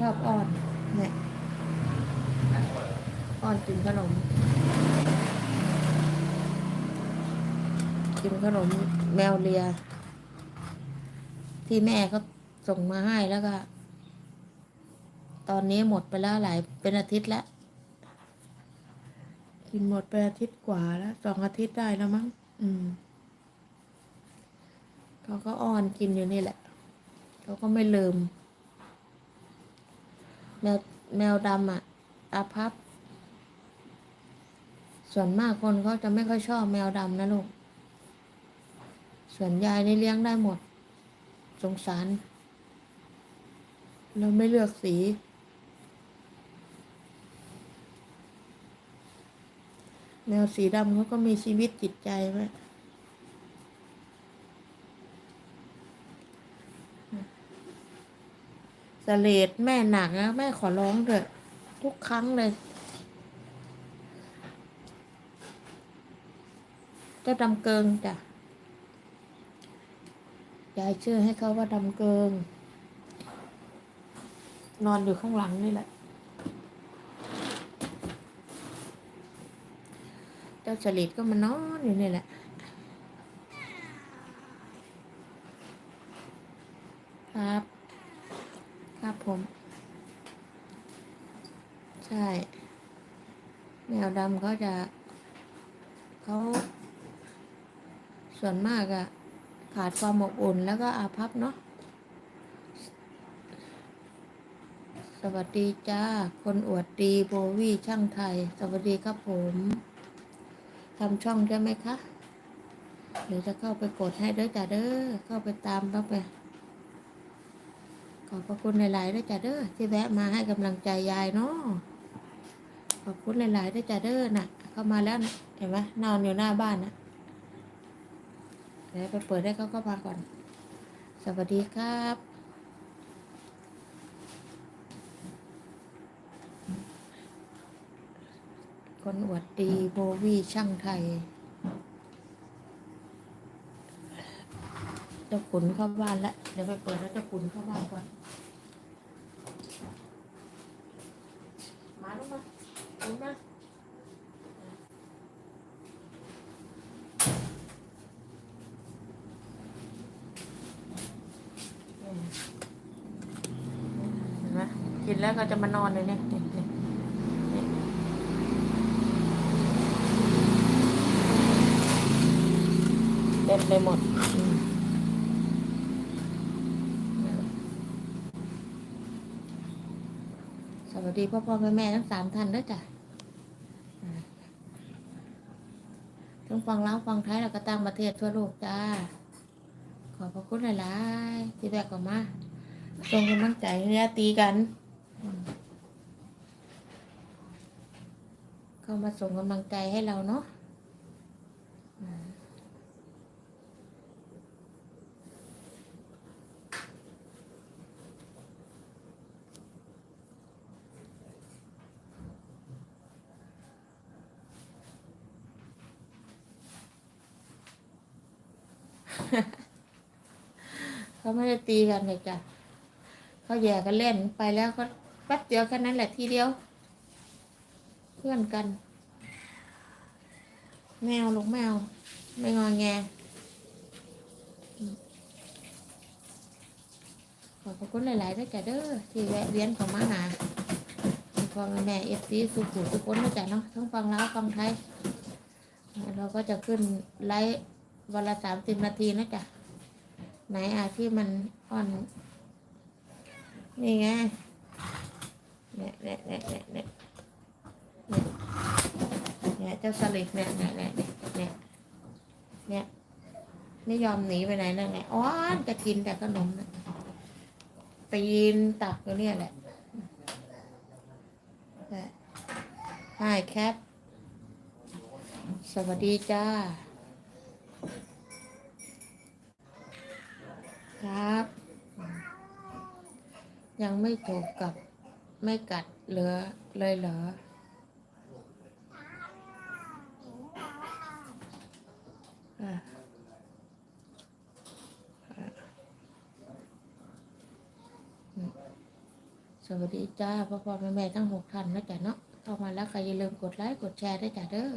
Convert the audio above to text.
ชอบอ้อน เนี่ยอ้อนกินขนม กินขนมแมวเลีย ที่แม่เขาส่งมาให้แล้วก็ ตอนนี้หมดไปแล้วหลายเป็นอาทิตย์แล้ว กินหมดไปอาทิตย์กว่าแล้วสองอาทิตย์ได้แล้วมั้ง อืมเขาก็อ้อนกินอยู่นี่แหละ เขาก็ไม่ลืม แมวแมวดำอะอาพับ ส่วนมากคนเขาจะไม่ค่อยชอบแมวดำนะลูก ส่วนยายนี่เลี้ยงได้หมด สงสาร เราไม่เลือกสีแมวสีดำเขาก็มีชีวิตจิตใจไว้ เลดแม่หนักนะแม่ขอร้องเถอะทุกครั้งเลยเจ้าดำเกิงจ้ะยายชื่อให้เขาว่าดำเกิง นอนอยู่ข้างหลังนี่แหละ เจ้าเฉลิดก็มานอนอยู่นี่แหละครับ ผม ใช่ แมวดำเขาจะเขาส่วนมากอะขาดความอบอุ่นแล้วก็อาภัพเนาะสวัสดีจ้า คนอวดดีโบวี่ช่างไทย สวัสดีครับผมทำช่องได้ไหมคะ หรือจะเข้าไปกดให้เด้อจ้าเด้อเข้าไปตามเข้าไป ขอบพระคุณหลายๆด้วยจ้าเด้อที่แวะมาให้กำลังใจยายเนาะขอบคุณหลายๆด้วยจ้าเด้อน่ะ เข้ามาแล้วนะเห็นไหมนอนอยู่หน้าบ้านนะเดี๋ยวไปเปิดให้เขาเข้ามาก่อน สวัสดีครับคนอวดดีโบวี่ช่างไทยเจะขุนเข้าบ้านแล้วเดี๋ยวไปเปิดแล้วเจะขุนเข้าบ้านก่อน มาลูกมา ขุนมาเห็นไหมกินแล้วก็จะมานอนเลยเนี่ยเนี่ยเนี่ยเนี่ยเต็มไปหมดอืมส วัสดีพ่อพ่อแม่แม่ทั้งสามท่านด้วยจ้ะทั้งฟังเล้าวฟังไทยแล้วก็ต่างประเทศทั่วโลกจ้า ขอบพระคุณหลายๆที่แบกออกมาส่งกำลังใจให้ญาติตีกัน เข้ามาส่งกำลังใจให้เราเนาะ เขาไม่ได้ตีกันเลยจ้ะเขาแย่กันเล่นไปแล้วก็แป๊บเดียวแค่นั้นแหละทีเดียว เพื่อนกัน แมวลูกแมว ไม่งอแงอืมขอบคุณหลายๆด้วยจ้ะเด้อที่แวะเวียนเข้ามาหาพ่อแม่เอฟซีสุขุทุกคนนะจ๊ะเนาะทั้งฟังลาวฟังไทย เราก็จะขึ้นไลฟ์ วันละสามสิบนาทีนะจ๊ะไหนอะที่มันอ่อน นี่ไงเนี่ยเนี่ยเนี่ยเนี่ยเนี่ยเนี่ยเจ้าสลิดเนี่ยเนี่ยเนี่ยเนี่ยเนี่ยเนี่ยไม่ยอมหนีไปไหนนั่นไงอ้อนจะกินแต่ขนมนะปีนตักอยู่เนี่ยแหละใช่แคปสวัสดีจ้า ครับ ยังไม่จบกับไม่กัดเหลือเลยเหรอสวัสดีจ้าพ่อพ่อแม่แม่ทั้งหกท่านนะจ๊ะเนาะเข้ามาแล้วก็อย่าลืมกดไลค์กดแชร์ได้จ้ะเด้อ